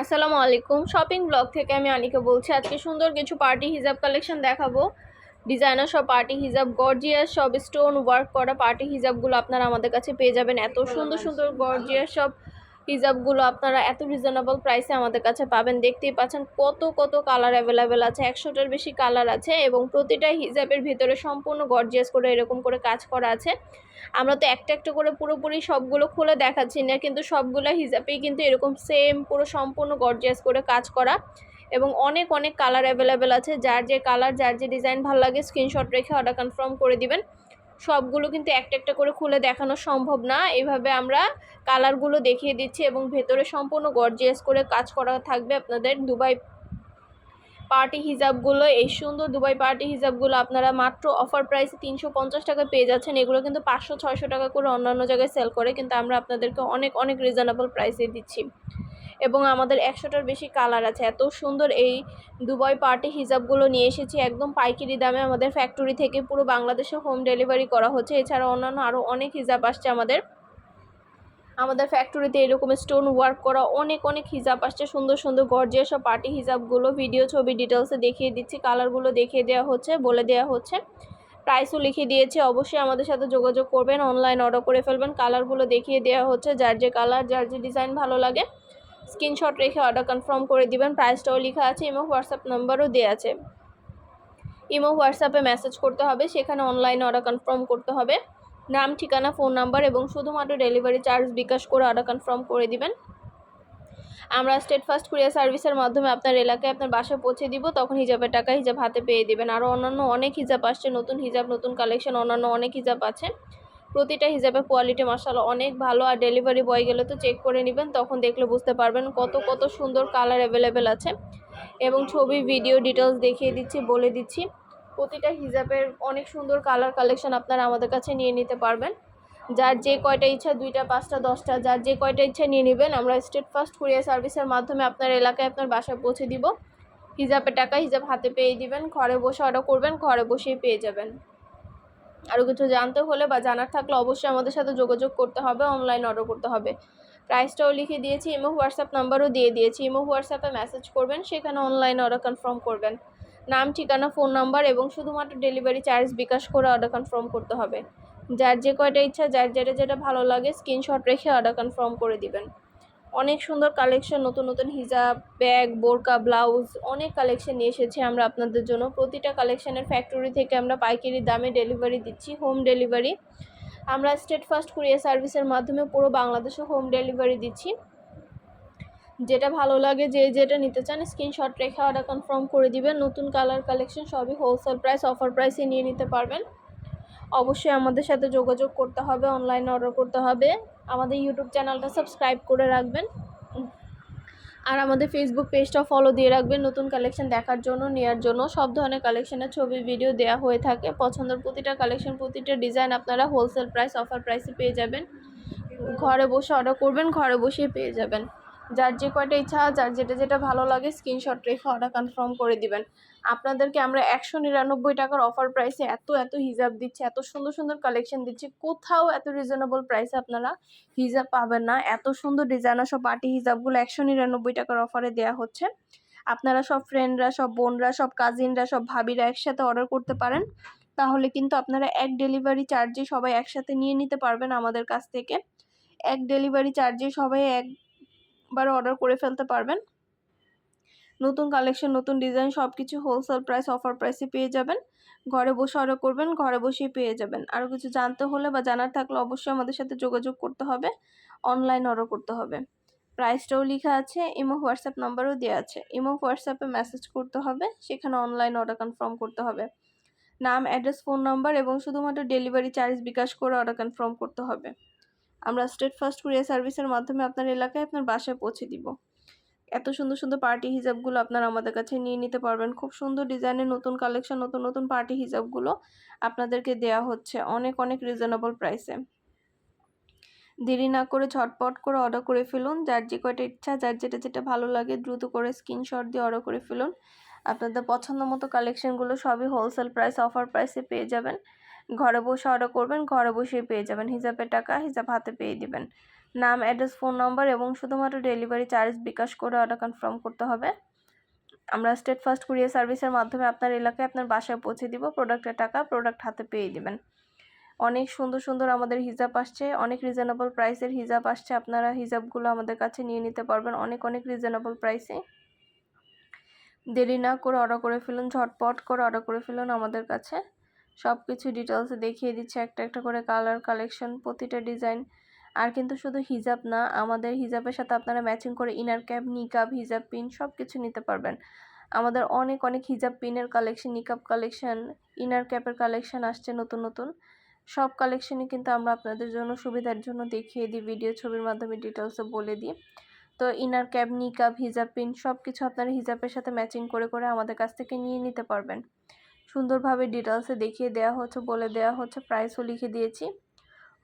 আসসালামু আলাইকুম। Shopping blog থেকে আমি অনিকে বলছি, আজকে সুন্দর কিছু পার্টি হিজাব কালেকশন দেখাবো। ডিজাইনার সব পার্টি হিজাব গর্জিয়াস সব স্টোন ওয়ার্ক করা পার্টি হিজাবগুলো আপনারা আমাদের কাছে পেয়ে যাবেন। এত সুন্দর সুন্দর গর্জিয়াস সব হিজাবগুলো আপনারা এত রিজনেবল প্রাইসে আমাদের কাছে পাবেন। দেখতেই পাচ্ছেন কত কত কালার অ্যাভেলেবেল আছে। একশোটার বেশি কালার আছে এবং প্রতিটা হিজাবের ভিতরে সম্পূর্ণ গর্জিয়াস করে এরকম করে কাজ করা আছে। আমরা তো একটা একটা করে পুরোপুরি সবগুলো খুলে দেখাচ্ছি না, কিন্তু সবগুলো হিজাবেই কিন্তু এরকম সেম পুরো সম্পূর্ণ গর্জিয়াস করে কাজ করা এবং অনেক অনেক কালার অ্যাভেলেবেল আছে। যার যে কালার যার যে ডিজাইন ভালো লাগে স্ক্রিনশট রেখে অর্ডার কনফার্ম করে দিবেন। সবগুলো কিন্তু একটা একটা করে খুলে দেখানো সম্ভব না। এভাবে আমরা কালারগুলো দেখিয়ে দিচ্ছি এবং ভেতরে সম্পূর্ণ গর্জিয়াস করে কাজ করা থাকবে আপনাদের দুবাই পার্টি হিজাবগুলো এই সুন্দর দুবাই পার্টি হিজাবগুলো আপনারা মাত্র অফার প্রাইসে তিনশো পঞ্চাশ টাকা পেয়ে যাচ্ছেন। এগুলো কিন্তু পাঁচশো, ছয়শো টাকা করে অন্যান্য জায়গায় সেল করে, কিন্তু আমরা আপনাদেরকে অনেক অনেক রিজনেবল প্রাইসে দিচ্ছি। এবং আমাদের একশোটার বেশি কালার আছে। এত সুন্দর এই দুবাই পার্টি হিজাবগুলো নিয়ে এসেছি। একদম পাইকারি দামে আমাদের ফ্যাক্টরি থেকে পুরো বাংলাদেশে হোম ডেলিভারি করা হচ্ছে। এছাড়া অন্যান্য আরও অনেক হিজাব আসছে আমাদের। আমাদের ফ্যাক্টরিতে এরকম স্টোন ওয়ার্ক করা অনেক অনেক হিজাব আসছে। সুন্দর সুন্দর গর্জিয়া সব পার্টি হিজাবগুলো। ভিডিও ছবি ডিটেলসে দেখিয়ে দিচ্ছি। কালারগুলো দেখিয়ে দেওয়া হচ্ছে, বলে দেওয়া হচ্ছে। প্রাইসও লিখে দিয়েছি। অবশ্যই আমাদের সাথে যোগাযোগ করবেন। অনলাইন অর্ডার করে ফেলবেন। কালারগুলো দেখিয়ে দেওয়া হচ্ছে। যার যে কালার যার যে ডিজাইন ভালো লাগে। স্ক্রিনশট রেখে অর্ডার কনফার্ম করে দিবেন। প্রাইসটাও লেখা আছে এবং হোয়াটসঅ্যাপ নাম্বারও দেওয়া আছে। ইমো হোয়াটসঅ্যাপে মেসেজ করতে হবে, সেখানে অনলাইনে অর্ডার কনফার্ম করতে হবে। নাম, ঠিকানা ফোন নাম্বার এবং শুধুমাত্র ডেলিভারি চার্জ বিকাশ করে অর্ডার কনফার্ম করে দিবেন। আমরা স্টেট ফার্স্ট কুরিয়ার সার্ভিসের মাধ্যমে আপনার এলাকায় আপনার বাসায় পৌঁছে দিব, তখন হিজাবের টাকা হিজাব হাতে পেয়ে দিবেন। আরও অন্যান্য অনেক হিজাব আসছে, নতুন হিজাব, নতুন কালেকশন অন্যান্য অনেক হিজাব আছে। প্রতিটা হিজাবের কোয়ালিটি মার্শাল অনেক ভালো আর ডেলিভারি বয় গেলে তো চেক করে নেবেন, তখন দেখলে বুঝতে পারবেন কত কত সুন্দর কালার অ্যাভেলেবেল আছে। এবং ছবি ভিডিও ডিটেলস দেখিয়ে দিচ্ছি, বলে দিচ্ছি। প্রতিটা হিজাবের অনেক সুন্দর কালার কালেকশন আপনারা আমাদের কাছে নিয়ে নিতে পারবেন। যার যে কয়টা ইচ্ছা দুইটা, পাঁচটা, দশটা, যার যে কয়টা ইচ্ছা নিয়ে নেবেন, আমরা স্টেট ফার্স্ট কুরিয়ার সার্ভিসের মাধ্যমে আপনার এলাকায় আপনার বাসায় পৌঁছে দিব। হিজাবের টাকা হিজাব হাতে পেয়ে দিবেন, ঘরে বসে অর্ডার করবেন, ঘরে বসেই পেয়ে যাবেন। আরও কিছু জানতে হলে বা জানার থাকলে অবশ্যই আমাদের সাথে যোগাযোগ করতে হবে অনলাইন অর্ডার করতে হবে। প্রাইসটাও লিখে দিয়েছি, ইমো, হোয়াটসঅ্যাপ নাম্বারও দিয়ে দিয়েছি। ইমো, হোয়াটসঅ্যাপে মেসেজ করবেন, সেখানে অনলাইন অর্ডার কনফার্ম করবেন। নাম, ঠিকানা ফোন নাম্বার এবং শুধুমাত্র ডেলিভারি চার্জ বিকাশ করে অর্ডার কনফার্ম করতে হবে। যার যে কয়টা ইচ্ছা, যার যেটা যেটা ভালো লাগে স্ক্রিনশট রেখে অর্ডার কনফার্ম করে দিবেন। অনেক সুন্দর কালেকশন নতুন নতুন হিজাব ব্যাগ বোরকা ব্লাউজ অনেক কালেকশন নিয়ে এসেছি আমরা আপনাদের জন্য। প্রতিটা কালেকশনের ফ্যাক্টরি থেকে আমরা পাইকারি দামে ডেলিভারি দিচ্ছি হোম ডেলিভারি আমরা স্টেট ফার্স্ট কুরিয়ার সার্ভিসের মাধ্যমে পুরো বাংলাদেশে হোম ডেলিভারি দিচ্ছি। যেটা ভালো লাগে, যে যেটা নিতে চান স্ক্রিনশট রেখে অর্ডার কনফার্ম করে দিবেন। নতুন কালার কালেকশন সবই হোলসেল প্রাইস অফার প্রাইসে নিয়ে নিতে পারবেন। অবশ্যই আমাদের সাথে যোগাযোগ করতে হবে অনলাইনে অর্ডার করতে হবে। আমাদের ইউটিউব চ্যানেলটা সাবস্ক্রাইব করে রাখবেন। আর আমাদের ফেসবুক পেজটা ফলো দিয়ে রাখবেন, নতুন কালেকশন দেখার জন্য নেওয়ার জন্য। সব ধরনের কালেকশনের ছবি ভিডিও দেওয়া হয়ে থাকে। পছন্দের প্রতিটা কালেকশন প্রতিটা ডিজাইন আপনারা হোলসেল প্রাইস অফার প্রাইসে পেয়ে যাবেন। ঘরে বসে অর্ডার করবেন, ঘরে বসেই পেয়ে যাবেন। যার যে কয়টা ইচ্ছা, যার যেটা যেটা ভালো লাগে স্ক্রিনশট রেখে অর্ডার কনফার্ম করে দিবেন। আপনাদেরকে আমরা একশো নিরানব্বই টাকার অফার প্রাইসে এত এত হিজাব দিচ্ছি, এত সুন্দর সুন্দর কালেকশন দিচ্ছি। কোথাও এত রিজনেবল প্রাইসে আপনারা হিজাব পাবেন না। এত সুন্দর ডিজাইনার সব পার্টি হিজাবগুলো একশো নিরানব্বই টাকার অফারে দেওয়া হচ্ছে। আপনারা সব ফ্রেন্ডরা সব বোনরা, সব কাজিনরা সব ভাবিরা একসাথে অর্ডার করতে পারেন। তাহলে কিন্তু আপনারা এক ডেলিভারি চার্জে সবাই একসাথে নিয়ে নিতে পারবেন আমাদের কাছ থেকে। এক ডেলিভারি চার্জে সবাই এক বার অর্ডার করে ফেলতে পারবেন। নতুন কালেকশন নতুন ডিজাইন সব কিছু হোলসেল প্রাইস অফার প্রাইসে পেয়ে যাবেন। ঘরে বসে অর্ডার করবেন, ঘরে বসেই পেয়ে যাবেন। আরও কিছু জানতে হলে বা জানার থাকলে অবশ্যই আমাদের সাথে যোগাযোগ করতে হবে। অনলাইন অর্ডার করতে হবে। প্রাইসটাও লেখা আছে ইমো হোয়াটসঅ্যাপ নাম্বারও দেওয়া আছে। ইমো হোয়াটসঅ্যাপে মেসেজ করতে হবে, সেখানে অনলাইন অর্ডার কনফার্ম করতে হবে। নাম অ্যাড্রেস ফোন নাম্বার এবং শুধুমাত্র ডেলিভারি চার্জ বিকাশ করে অর্ডার কনফার্ম করতে হবে। আমরা স্টেট ফার্স্ট কুরিয়ার সার্ভিসের মাধ্যমে আপনার এলাকায় আপনার বাসায় পৌঁছে দিব। এত সুন্দর সুন্দর পার্টি হিজাবগুলো আপনারা আমাদের কাছে নিয়ে নিতে পারবেন। খুব সুন্দর ডিজাইনের নতুন কালেকশন নতুন নতুন পার্টি হিজাবগুলো আপনাদেরকে দেয়া হচ্ছে অনেক অনেক রিজনেবল প্রাইসে দেরি না করে ঝটপট করে অর্ডার করে ফেলুন। যার যে কয়টা ইচ্ছা, যার যেটা যেটা ভালো লাগে দ্রুত করে স্ক্রিনশট দিয়ে অর্ডার করে ফেলুন। আপনাদের পছন্দ মতো কালেকশনগুলো সবই হোলসেল প্রাইস অফার প্রাইসে পেয়ে যাবেন। ঘরে বসে অর্ডার করবেন, ঘরে বসেই পেয়ে যাবেন। হিজাবের টাকা, হিজাব হাতে পেয়ে দিবেন। নাম অ্যাড্রেস ফোন নম্বর এবং শুধুমাত্র ডেলিভারি চার্জ বিকাশ করে অর্ডার কনফার্ম করতে হবে। আমরা স্টেট ফার্স্ট কুরিয়ার সার্ভিসের মাধ্যমে আপনার এলাকায় আপনার বাসায় পৌঁছে দিব প্রোডাক্টের টাকা প্রোডাক্ট হাতে পেয়ে দিবেন। অনেক সুন্দর সুন্দর আমাদের হিজাব আসছে, অনেক রিজনেবল প্রাইসের হিজাব আসছে। আপনারা হিজাবগুলো আমাদের কাছে নিয়ে নিতে পারবেন অনেক অনেক রিজনেবল প্রাইসে দেরি না করে অর্ডার করে ফেলুন, ঝটপট করে অর্ডার করে ফেলুন আমাদের কাছে। সব কিছু ডিটেলসে দেখিয়ে দিচ্ছে, একটা একটা করে কালার কালেকশন প্রতিটা ডিজাইন আর কিন্তু শুধু হিজাব না, আমাদের হিজাবের সাথে আপনারা ম্যাচিং করে ইনার ক্যাপ নিকাব হিজাব পিন সব কিছু নিতে পারবেন। আমাদের অনেক অনেক হিজাব পিনের কালেকশন নিকাব কালেকশন ইনার ক্যাপের কালেকশন আসছে নতুন নতুন। সব কালেকশনই কিন্তু আমরা আপনাদের জন্য, সুবিধার জন্য দেখিয়ে দিই ভিডিও ছবির মাধ্যমে ডিটেলসে বলে দিই। তো ইনার ক্যাপ নিকাব হিজাব পিন সব কিছু আপনারা হিজাবের সাথে ম্যাচিং করে করে আমাদের কাছ থেকে নিয়ে নিতে পারবেন। সুন্দরভাবে ডিটেলসে দেখিয়ে দেওয়া হচ্ছে, বলে দেওয়া হচ্ছে প্রাইসও লিখে দিয়েছি।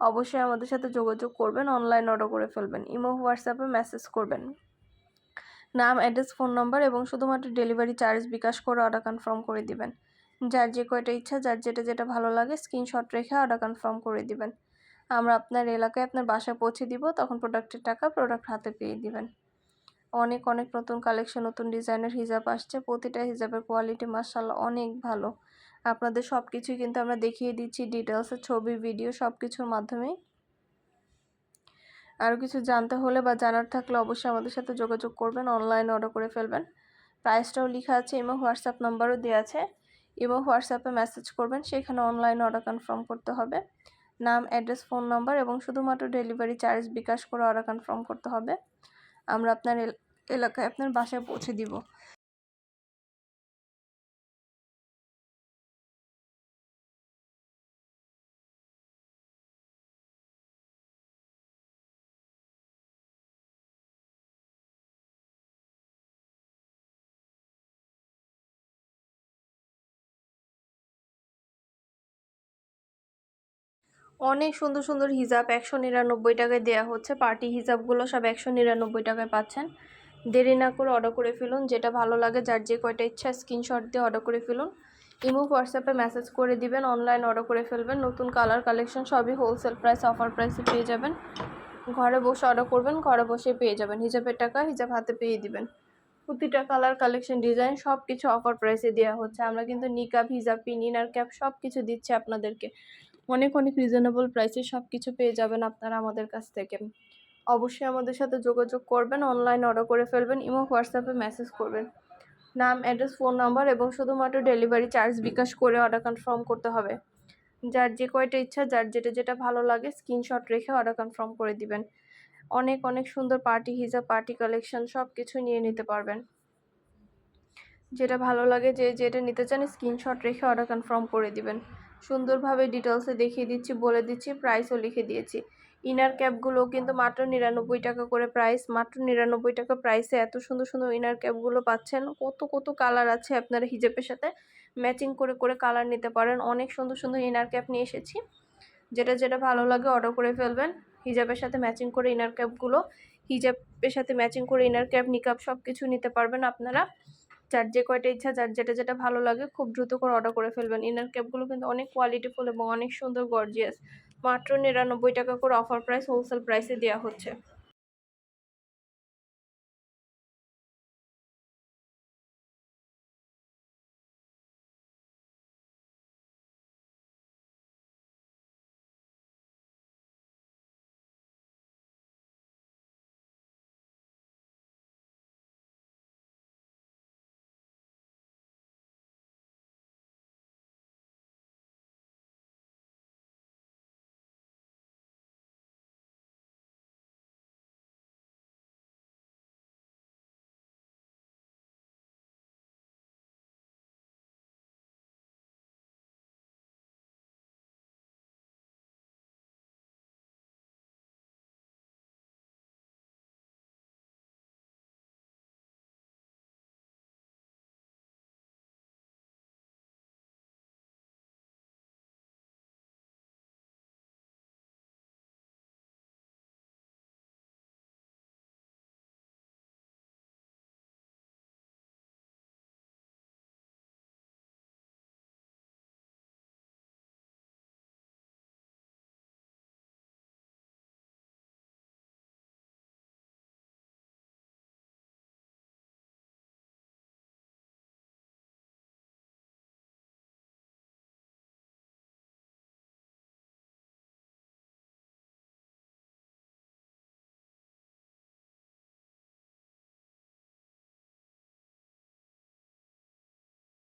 অবশ্যই আমাদের সাথে যোগাযোগ করবেন অনলাইন অর্ডার করে ফেলবেন, ইমো, হোয়াটসঅ্যাপে মেসেজ করবেন। নাম অ্যাড্রেস ফোন নাম্বার এবং শুধুমাত্র ডেলিভারি চার্জ বিকাশ করে অর্ডার কনফার্ম করে দিবেন। যার যে কয়টা ইচ্ছা, যার যেটা যেটা ভালো লাগে স্ক্রিনশট রেখে অর্ডার কনফার্ম করে দিবেন। আমরা আপনার এলাকায় আপনার বাসায় পৌঁছে দিব, তখন প্রোডাক্টের টাকা প্রোডাক্ট হাতে পেয়ে দিবেন। অনেক অনেক নতুন কালেকশন নতুন ডিজাইনের হিজাব আসছে। প্রতিটা হিজাবের কোয়ালিটি মার্শাল্লাহ অনেক ভালো। আপনাদের সব কিছুই কিন্তু আমরা দেখিয়ে দিচ্ছি ডিটেলসে ছবি ভিডিও সব কিছুর মাধ্যমেই। আরও কিছু জানতে হলে বা জানার থাকলে অবশ্যই আমাদের সাথে যোগাযোগ করবেন অনলাইনে অর্ডার করে ফেলবেন। প্রাইসটাও লেখা আছে এবং হোয়াটসঅ্যাপ নাম্বারও দেওয়া আছে। এবং হোয়াটসঅ্যাপে মেসেজ করবেন, সেখানে অনলাইনে অর্ডার কনফার্ম করতে হবে। নাম অ্যাড্রেস ফোন নাম্বার এবং শুধুমাত্র ডেলিভারি চার্জ বিকাশ করে অর্ডার কনফার্ম করতে হবে। আমরা আপনার এলাকায় আপনার বাসায় পৌঁছে দিব। অনেক সুন্দর সুন্দর হিজাব, একশো নিরানব্বই টাকায় দেওয়া হচ্ছে। পার্টি হিজাবগুলো সব একশো নিরানব্বই টাকায় পাচ্ছেন। দেরি না করে অর্ডার করে ফেলুন, যেটা ভালো লাগে, যার যে কয়টা ইচ্ছা স্ক্রিনশট দিয়ে অর্ডার করে ফেলুন। ইমো, হোয়াটসঅ্যাপে মেসেজ করে দিবেন অনলাইন অর্ডার করে ফেলবেন। নতুন কালার কালেকশন সবই হোলসেল প্রাইস অফার প্রাইসে পেয়ে যাবেন। ঘরে বসে অর্ডার করবেন, ঘরে বসে পেয়ে যাবেন। হিজাবের টাকা হিজাব হাতে পেয়ে দিবেন। প্রতিটা কালার কালেকশন ডিজাইন সব কিছু অফার প্রাইসে দেওয়া হচ্ছে। আমরা কিন্তু নিকাব হিজাব পিন ইনার ক্যাপ সব কিছু দিচ্ছি আপনাদেরকে। অনেক অনেক রিজনেবল প্রাইসে সব কিছু পেয়ে যাবেন আপনারা আমাদের কাছ থেকে। অবশ্যই আমাদের সাথে যোগাযোগ করবেন অনলাইন অর্ডার করে ফেলবেন এবং হোয়াটসঅ্যাপে মেসেজ করবেন। নাম অ্যাড্রেস ফোন নাম্বার এবং শুধুমাত্র ডেলিভারি চার্জ বিকাশ করে অর্ডার কনফার্ম করতে হবে। যার যে কয়টা ইচ্ছা, যার যেটা যেটা ভালো লাগে স্ক্রিনশট রেখে অর্ডার কনফার্ম করে দিবেন। অনেক অনেক সুন্দর পার্টি হিজাব পার্টি কালেকশন সব কিছু নিয়ে নিতে পারবেন। যেটা ভালো লাগে, যে যেটা নিতে চান স্ক্রিনশট রেখে অর্ডার কনফার্ম করে দিবেন। সুন্দরভাবে ডিটেলসে দেখিয়ে দিচ্ছি, বলে দিচ্ছি প্রাইসও লিখে দিয়েছি। ইনার ক্যাপগুলো কিন্তু মাত্র নিরানব্বই টাকা করে প্রাইস মাত্র নিরানব্বই টাকা প্রাইসে এত সুন্দর সুন্দর ইনার ক্যাপগুলো পাচ্ছেন। কত কত কালার আছে আপনারা হিজেপের সাথে? ম্যাচিং করে করে কালার নিতে পারেন। অনেক সুন্দর সুন্দর ইনার ক্যাপ নিয়ে এসেছি। যেটা যেটা ভালো লাগে অর্ডার করে ফেলবেন। হিজাবের সাথে ম্যাচিং করে ইনার ক্যাপগুলো হিজাবের সাথে ম্যাচিং করে ইনার ক্যাপ নিকাপ সব কিছু নিতে পারবেন আপনারা। যার যে কয়টা ইচ্ছা, যার যেটা যেটা ভালো লাগে খুব দ্রুত করে অর্ডার করে ফেলবেন। ইনার ক্যাপগুলো কিন্তু অনেক কোয়ালিটিফুল এবং অনেক সুন্দর গর্জিয়াস মাত্র নিরানব্বই টাকা করে অফার প্রাইস হোলসেল প্রাইসে দেওয়া হচ্ছে।